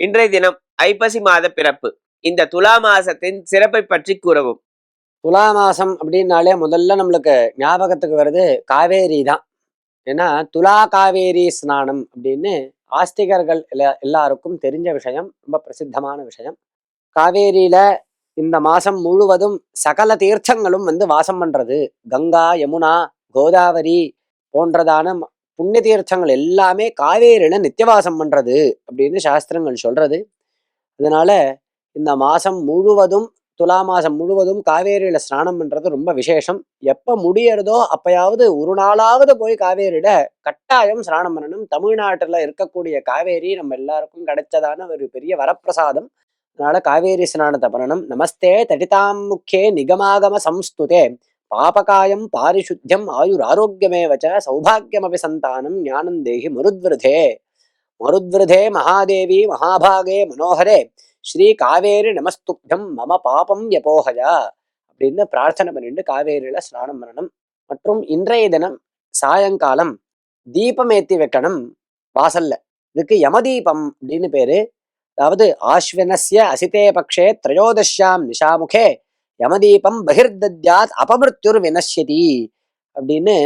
இன்றைய தினம் ஐப்பசி மாத பிறப்பு. இந்த துலா மாசத்தின் சிறப்பை பற்றி கூறவும். துலா மாசம் அப்படின்னாலே முதல்ல நம்மளுக்கு ஞாபகத்துக்கு வருது காவேரி தான். ஏன்னா துலா காவேரி ஸ்நானம் அப்படின்னு ஆஸ்திகர்கள் எல்லா எல்லாருக்கும் தெரிஞ்ச விஷயம் ரொம்ப பிரசித்தமான விஷயம். காவேரியில இந்த மாசம் முழுவதும் சகல தீர்த்தங்களும் வந்து வாசம் பண்றது. கங்கா யமுனா கோதாவரி போன்றதான புண்ணிய தீர்த்தங்கள் எல்லாமே காவேரியில நித்தியவாசம் பண்றது அப்படின்னு சாஸ்திரங்கள் சொல்றது. அதனால இந்த மாசம் முழுவதும் துலா மாசம் முழுவதும் காவேரியில ஸ்நானம் பண்றது ரொம்ப விசேஷம். எப்ப முடியறதோ அப்பயாவது ஒரு நாளாவது போய் காவேரியில கட்டாயம் ஸ்நானம் பண்ணணும். தமிழ்நாட்டுல இருக்கக்கூடிய காவேரி நம்ம எல்லாருக்கும் கிடைச்சதான ஒரு பெரிய வரப்பிரசாதம். அதனால காவேரி ஸ்நானத்தை பண்ணணும். நமஸ்தே தடிதாம் முக்கே நிகமாகம சம்ஸ்துதே. பாபகாயம் பாரிசுத்தியம் ஆயுர் ஆரோக்கியமேவச்ச சௌபாகியமபி சந்தானம் ஞானம் தேகி மருத்விருதே மருத்விருதே மகாதேவி மகாபாகே மனோகரே ஸ்ரீ காவேரி நமஸ்துப்தம் மம பாபம் யபோகயா அப்படின்னு பிரார்த்தனை பண்ணிட்டு காவேரியில ஸ்நானம் பண்ணணும். மற்றும் இன்றைய தினம் சாயங்காலம் தீபம் ஏத்தி வைக்கணும் வாசல்ல. இதுக்கு யமதீபம் அப்படின்னு பேரு. அதாவது ஆஸ்வினஸ்ய அசிதே பக்ஷே திரயோதஷ்யாம் நிஷாமுகே யமதீபம் பகிர்தத்யாத் அபமிருத்யுர் வினஷ்யதி அப்படின்னு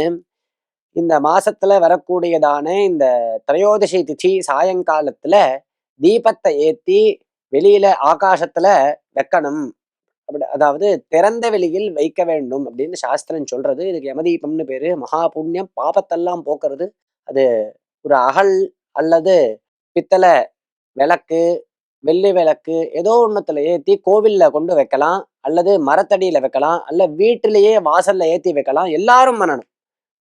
இந்த மாசத்துல வரக்கூடியதான இந்த திரையோதசி திதி சாயங்காலத்துல தீபத்தை ஏத்தி வெளியில ஆகாசத்துல வைக்கணும் அப்படி அதாவது திறந்த வெளியில் வைக்க வேண்டும் அப்படின்னு சாஸ்திரம் சொல்றது இதுக்கு யமதீபம்னு பேரு மகா புண்ணியம் பாபத்தெல்லாம் போக்குறது அது ஒரு அகல் அல்லது பித்தளை விளக்கு வெள்ளி விளக்கு ஏதோ ஒண்ணுத்துல ஏத்தி கோவில்ல கொண்டு வைக்கலாம் அல்லது மரத்தடியில வைக்கலாம் அல்ல வீட்டிலேயே வாசல்ல ஏத்தி வைக்கலாம். எல்லாரும் பண்ணணும்.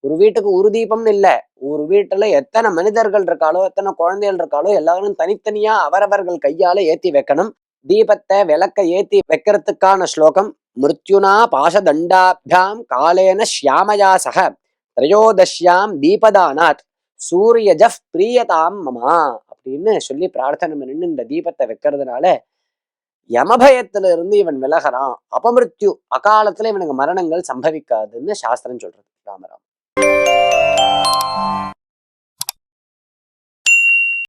ஒரு வீட்டுக்கு ஒரு தீபம்னு இல்லை. ஒரு வீட்டுல எத்தனை மனிதர்கள் இருக்காலோ எத்தனை குழந்தைகள் இருக்காலோ எல்லாரும் தனித்தனியா அவரவர்கள் கையால ஏற்றி வைக்கணும். தீபத்தை விளக்க ஏற்றி வைக்கிறதுக்கான ஸ்லோகம் மிருத்யுனா பாசதண்டாபியாம் காலேன ஷியாமயா சக திரையோதஷ்யாம் தீபதானாத் சூரியஜ பிரியதாம் மமா அப்படின்னு சொல்லி பிரார்த்தனை பண்ணிட்டு இந்த தீபத்தை வைக்கிறதுனால யமபயத்துல இருந்து இவன் விலகிறான். அபமிருத்யு அகாலத்துல இவனுக்கு மரணங்கள் சம்பவிக்காதுன்னு சாஸ்திரம் சொல்றது. ராமராம்